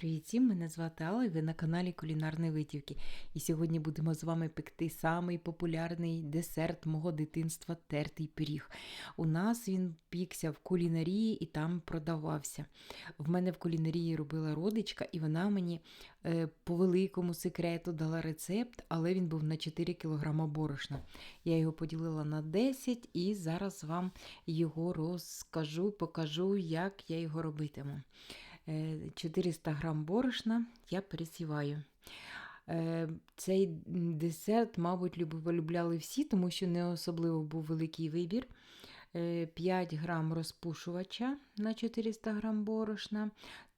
Привіт мене звати Алла і ви на каналі Кулінарні Витівки. І сьогодні будемо з вами пекти самий популярний десерт мого дитинства тертий пиріг. У нас він пікся в кулінарії і там продавався. В мене в кулінарії робила родичка, і вона мені е, по великому секрету дала рецепт, але він був на 4 кг борошна. Я його поділила на 10 і зараз вам його розкажу, покажу, як я його робитиму. Е, 400 грам борошна я пересіваю. Е, Цей десерт, мабуть, полюбляли всі, тому що не особливо був великий вибір. Е, 5 грам розпушувача на 400 грам борошна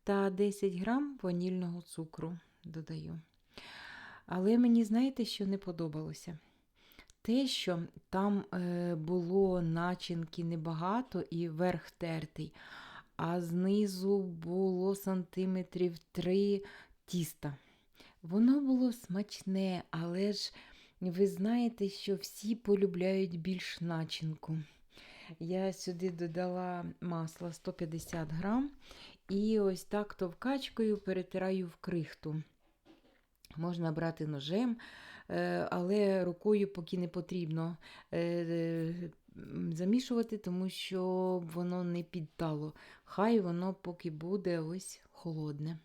та 10 грам ванільного цукру додаю. Але мені, знаєте, що не подобалося? Те, що там е, було начинки небагато і верх тертий, а знизу було сантиметрів три тіста. Воно було смачне, але ж ви знаєте, що всі полюбляють більш начинку. Я сюди додала масла 150 грам і ось так товкачкою перетираю в крихту. Можна брати ножем, е, але рукою поки не потрібно е, м, замішувати, тому що воно не піддало. Хай воно поки буде ось холодне.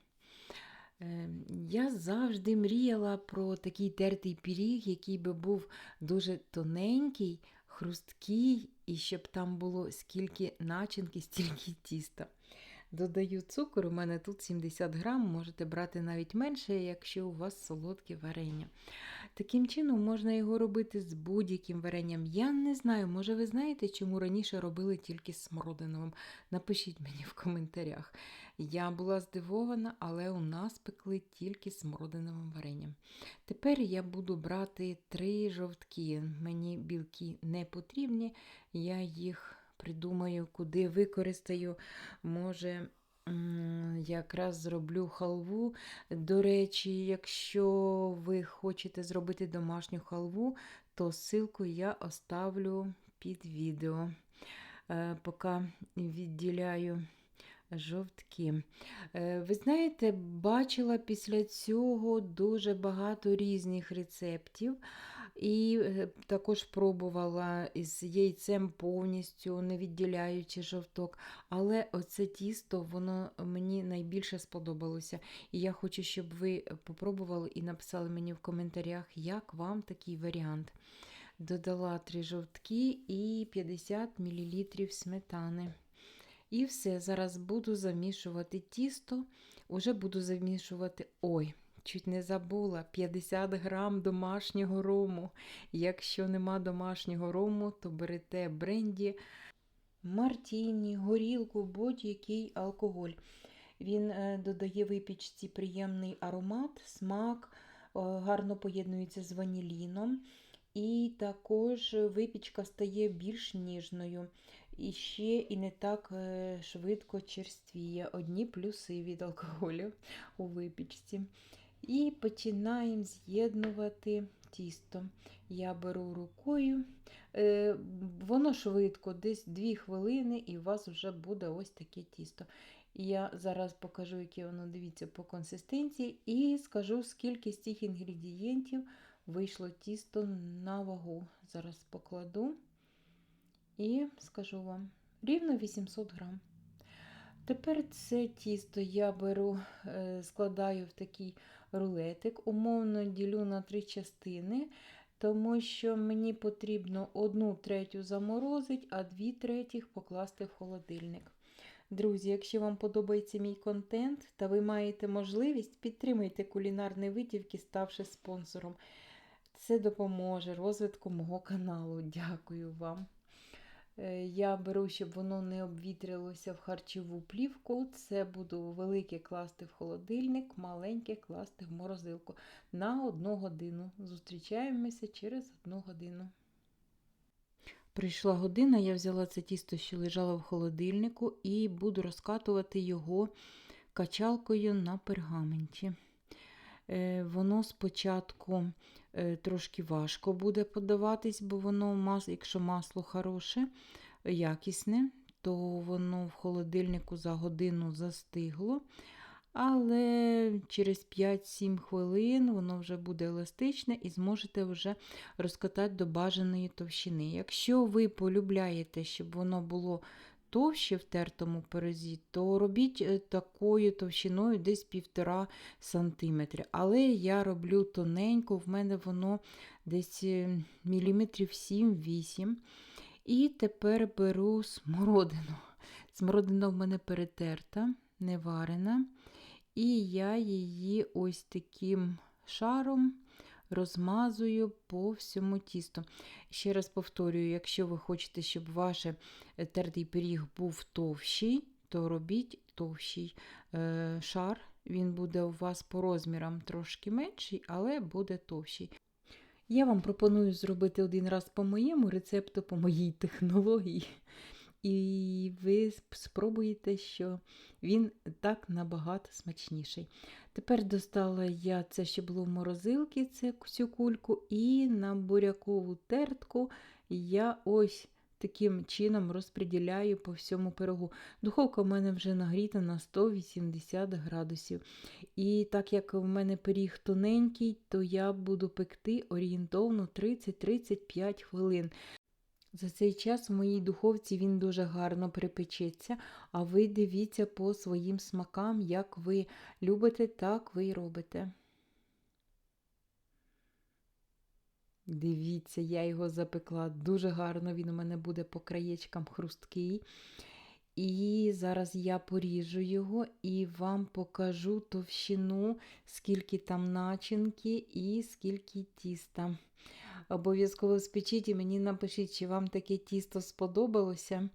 Е, Я завжди мріяла про такий тертий пиріг, який би був дуже тоненький, хрусткий, і щоб там було скільки начинки, стільки тіста. Додаю цукор, у мене тут 70 грам, можете брати навіть менше, якщо у вас солодке варення. Таким чином можна його робити з будь-яким варенням. Я не знаю, може ви знаєте, чому раніше робили тільки з смородиновим. Напишіть мені в коментарях. Я була здивована, але у нас пекли тільки з смородиновим варенням. Тепер я буду брати три жовтки. Мені білки не потрібні, я їх придумаю, куди використаю. Може, якраз зроблю халву. До речі, якщо ви хочете зробити домашню халву, то ссылку я оставлю під відео. Е, Поки відділяю жовтки. Е, Ви знаєте, бачила після цього дуже багато різних рецептів. І е, також пробувала із яйцем повністю, не відділяючи жовток. Але оце тісто воно мені найбільше сподобалося. І я хочу, щоб ви попробували і написали мені в коментарях, як вам такий варіант. Додала 3 жовтки і 50 мл сметани. І все, зараз буду замішувати тісто, уже буду замішувати. Ой, чуть не забула 50 грам домашнього рому. Якщо нема домашнього рому, то берете бренді, мартіні, горілку, будь-який алкоголь. Він е, додає випічці приємний аромат, смак, е, гарно поєднується з ваніліном. І також випічка стає більш ніжною. І ще і не так е, швидко черствіє. Одні плюси від алкоголю у випічці. І починаємо з'єднувати тісто. Я беру рукою, е, воно швидко, десь 2 хвилини, і у вас вже буде ось таке тісто. Я зараз покажу, яке воно дивіться по консистенції, і скажу, скільки з цих інгредієнтів вийшло тісто на вагу. Зараз покладу і скажу вам рівно 800 грам. Тепер це тісто я беру, е, складаю в такий рулетик, умовно ділю на три частини, тому що мені потрібно одну третю заморозити, а дві третіх покласти в холодильник. Друзі, якщо вам подобається мій контент та ви маєте можливість, підтримайте кулінарні витівки, ставши спонсором. Це допоможе розвитку мого каналу. Дякую вам. Е, Я беру, щоб воно не обвітрилося в харчову плівку. Це буду велике класти в холодильник, маленьке класти в морозилку на одну годину. Зустрічаємося через одну годину. Прийшла година, я взяла це тісто, що лежало в холодильнику, і буду розкатувати його качалкою на пергаменті. Е, Воно спочатку е, трошки важко буде подаватись, бо воно, якщо масло хороше, якісне, то воно в холодильнику за годину застигло. але через 5-7 хвилин воно вже буде еластичне і зможете вже розкатати до бажаної товщини. Якщо ви полюбляєте, щоб воно було товще в тертому пирозі, то робіть е, такою товщиною десь 1,5 см. Але я роблю тоненько, в мене воно десь е, міліметрів 7-8 І тепер беру смородину. Смородина в мене перетерта, не варена. І я її ось таким шаром розмазую по всьому тісту. Ще раз повторюю, якщо ви хочете, щоб ваш е, тертий пиріг був товщий, то робіть товщий е, шар. Він буде у вас по розмірам трошки менший, але буде товщий. Я вам пропоную зробити один раз по моєму рецепту, по моїй технології. І ви спробуєте, що він так набагато смачніший. Тепер достала я це, що було в морозилці, цю кульку, і на бурякову тертку я ось таким чином розподіляю по всьому пирогу. Духовка в мене вже нагріта на 180 градусів. І так як в мене пиріг тоненький, то я буду пекти орієнтовно 30-35 хвилин. За цей час в моїй духовці він дуже гарно припечеться, а ви дивіться по своїм смакам, як ви любите, так ви й робите. Дивіться, я його запекла дуже гарно, він у мене буде по краєчкам хрусткий. І зараз я поріжу його і вам покажу товщину, скільки там начинки і скільки тіста. Обов'язково спечіть і мені напишіть, чи вам таке тісто сподобалося.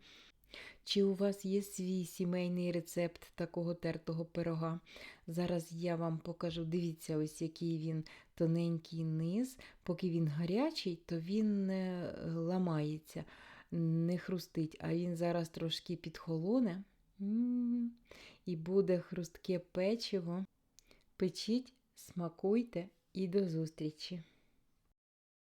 Чи у вас є свій сімейний рецепт такого тертого пирога? Зараз я вам покажу, дивіться, ось який він тоненький низ. Поки він гарячий, то він не ламається, не хрустить, а він зараз трошки підхолоне і буде хрустке печиво. Печіть, смакуйте і до зустрічі!